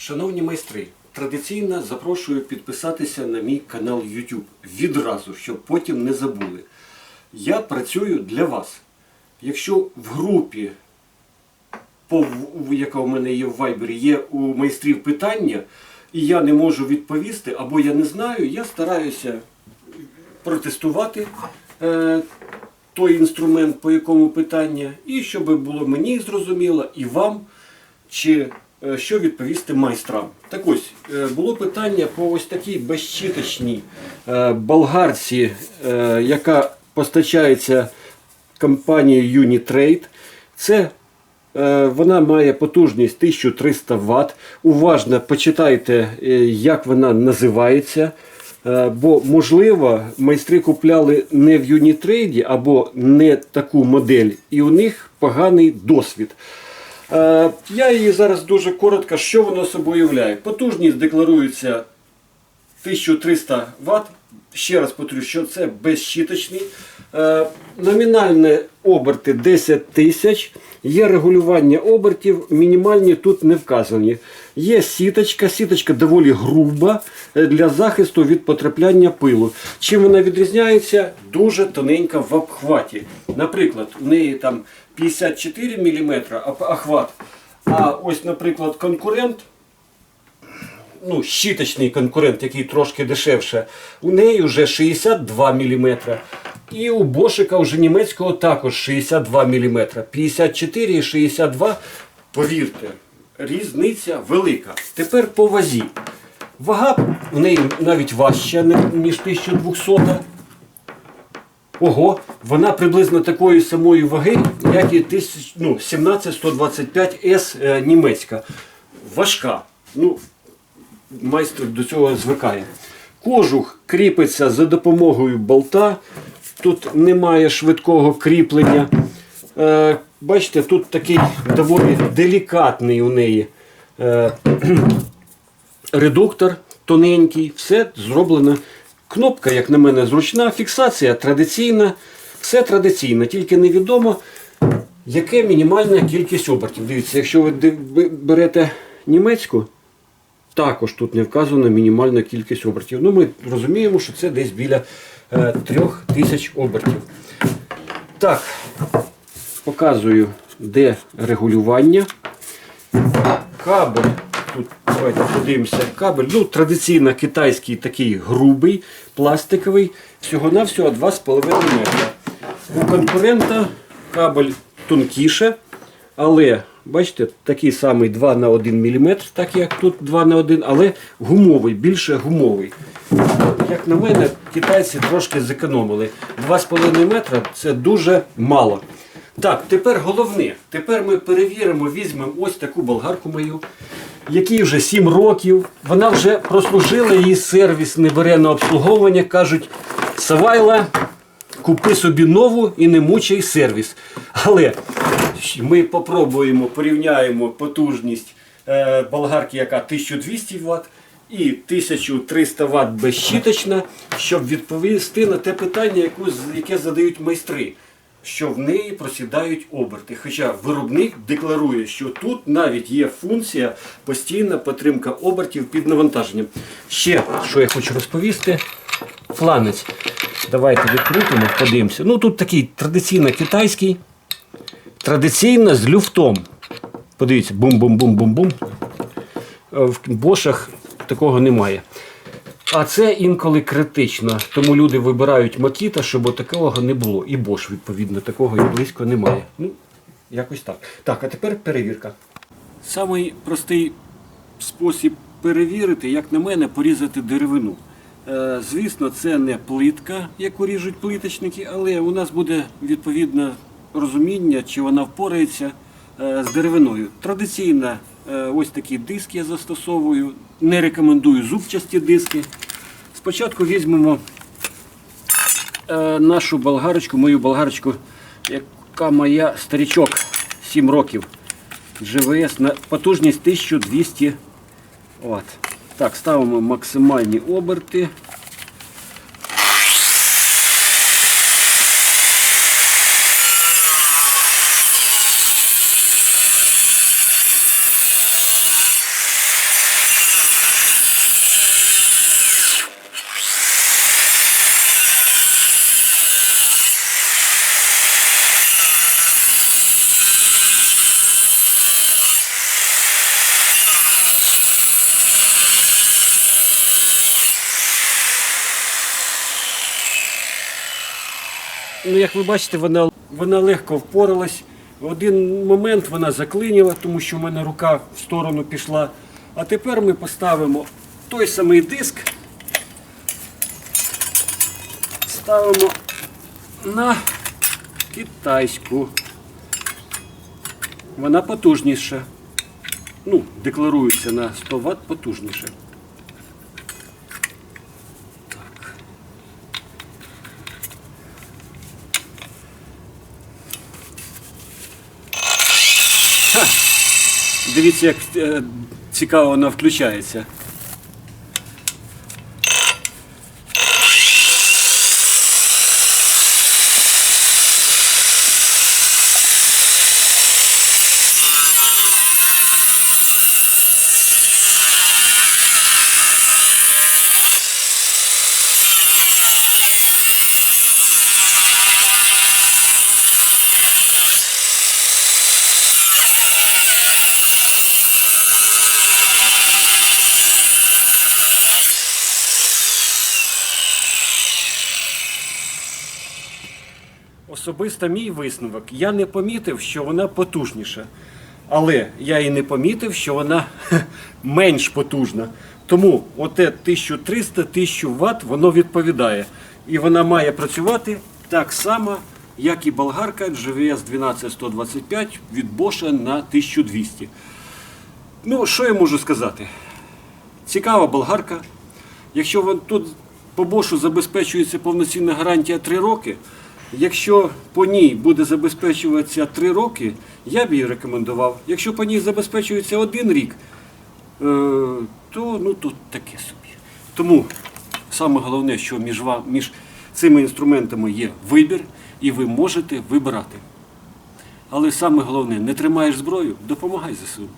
Шановні майстри, традиційно запрошую підписатися на мій канал YouTube відразу, щоб потім не забули. Я працюю для вас. Якщо в групі, яка у мене є в Viber, є у майстрів питання, і я не можу відповісти, або я не знаю, я стараюся протестувати е, той інструмент, по якому питання, і щоб було мені зрозуміло, і вам, чи що відповісти майстрам. Так ось, е, було питання по ось такій безщіточній е, болгарці, е, яка постачається компанією Unitrade. Це Е, Вона має потужність 1300 Вт. Уважно почитайте, е, як вона називається. Е, Бо, можливо, майстри купляли не в Юнітрейді або не таку модель, і у них поганий досвід. Е, Я її зараз дуже коротко, що воно собою являє. Потужність декларується 1300 Вт. Ще раз повторю, що це безщіточний. Е, Номінальні оберти 10 тисяч. Є регулювання обертів, мінімальні тут не вказані. Є сіточка, сіточка доволі груба е, для захисту від потрапляння пилу. Чим вона відрізняється? Дуже тоненька в обхваті. Наприклад, у неї там 54 мм охват. А ось, наприклад, конкурент ну, щіточний конкурент, який трошки дешевше, у неї вже 62 мм. І у Бошика вже німецького також 62 мм. 54 і 62, повірте, різниця велика. Тепер по вазі. Вага у неї навіть важча, ніж 1200. Ого, вона приблизно такої самої ваги, як і 1000, ну, 17125 с е, німецька. Важка. Ну, майстер до цього звикає. Кожух кріпиться за допомогою болта. Тут немає швидкого кріплення. Е, бачите, тут такий доволі делікатний у неї е, редуктор тоненький, все зроблено. Кнопка, як на мене, зручна, фіксація традиційна, все традиційно, тільки невідомо, яке мінімальна кількість обертів. Дивіться, якщо ви берете німецьку, також тут не вказана мінімальна кількість обертів. Ну, ми розуміємо, що це десь біля е, 3000 обертів. Так, показую, де регулювання. Кабель. Тут давайте подивимося. Кабель. Ну, традиційно китайський такий грубий, пластиковий. Всього-навсього 2,5 метра. У конкурента кабель тонкіше, але бачите, такий самий 2 на 1 мм, так як тут 2 на 1, але гумовий, більше гумовий. Як на мене, китайці трошки зекономили. 2,5 метра це дуже мало. Так, тепер головне. Тепер ми перевіримо, візьмемо ось таку болгарку мою, якій вже 7 років. Вона вже прослужила, її сервіс не бере на обслуговування. Кажуть, Савайла, купи собі нову і не мучай сервіс. Але ми попробуємо, порівняємо потужність е, болгарки, яка 1200 Вт. І 1300 Вт безщіточна, щоб відповісти на те питання, яку, яке задають майстри, що в неї просідають оберти. Хоча виробник декларує, що тут навіть є функція постійна підтримка обертів під навантаженням. Ще що я хочу розповісти, фланець. Давайте відкрутимо, подивимося. Ну тут такий традиційно китайський, традиційно з люфтом. Подивіться, бум-бум-бум-бум-бум. Е, В бошах такого немає. А це інколи критично, тому люди вибирають Макіта, щоб такого не було. І Бош, відповідно, такого і близько немає. Ну, якось так. Так, а тепер перевірка. Самий простий спосіб перевірити, як на мене, порізати деревину. Е, Звісно, це не плитка, яку ріжуть плиточники, але у нас буде відповідне розуміння, чи вона впорається е, з деревиною. Традиційно е, ось такі диски я застосовую. Не рекомендую зубчасті диски. Спочатку візьмемо е, нашу болгарочку, мою болгарочку, яка моя старічок 7 років. GVS на потужність 1200 Вт. Так, ставимо максимальні оберти. Ну, як ви бачите, вона, вона легко впоралась. В один момент вона заклиніла, тому що в мене рука в сторону пішла. А тепер ми поставимо той самий диск, ставимо на китайську. Вона потужніша. Ну, декларується на 100 Вт потужніше. Дивіться, як е, цікаво вона включається. Особисто мій висновок. Я не помітив, що вона потужніша. Але я і не помітив, що вона менш потужна. Тому оте 1300-1000 Вт воно відповідає. І вона має працювати так само, як і болгарка GVS 12125 від Bosch на 1200. Ну, що я можу сказати? Цікава болгарка. Якщо тут по бошу забезпечується повноцінна гарантія 3 роки, якщо по ній буде забезпечуватися 3 роки, я б її рекомендував. Якщо по ній забезпечується 1 рік, е, то ну, тут таке собі. Тому саме головне, що між, між цими інструментами є вибір, і ви можете вибирати. Але саме головне, не тримаєш зброю, допомагай ЗСУ.